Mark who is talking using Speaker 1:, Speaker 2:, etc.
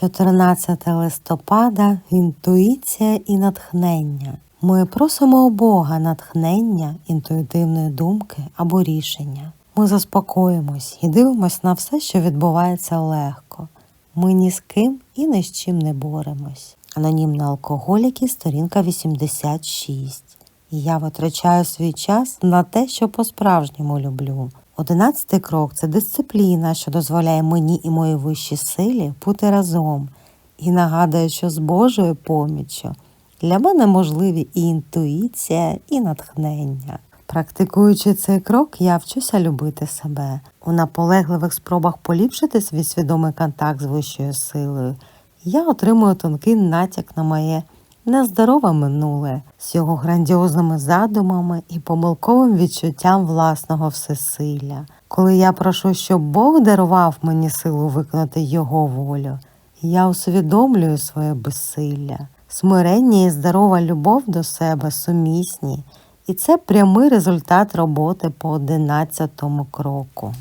Speaker 1: 14 листопада інтуїція і натхнення. Ми просимо у Бога натхнення, інтуїтивної думки або рішення. Ми заспокоїмось і дивимось на все, що відбувається легко. Ми ні з ким і ні з чим не боремось. Анонімна алкоголіки, сторінка 86. І я витрачаю свій час на те, що по-справжньому люблю. Одинадцятий крок це дисципліна, що дозволяє мені і моїй вищій силі бути разом. І нагадує, що з Божою поміччю для мене можливі і інтуїція, і натхнення. Практикуючи цей крок, я вчуся любити себе. У наполегливих спробах поліпшити свій свідомий контакт з вищою силою. Я отримую тонкий натяк на моє нездорове минуле з його грандіозними задумами і помилковим відчуттям власного всесилля. Коли я прошу, щоб Бог дарував мені силу виконати Його волю, я усвідомлюю своє безсилля. Смирення і здорова любов до себе сумісні, і це прямий результат роботи по одинадцятому кроку.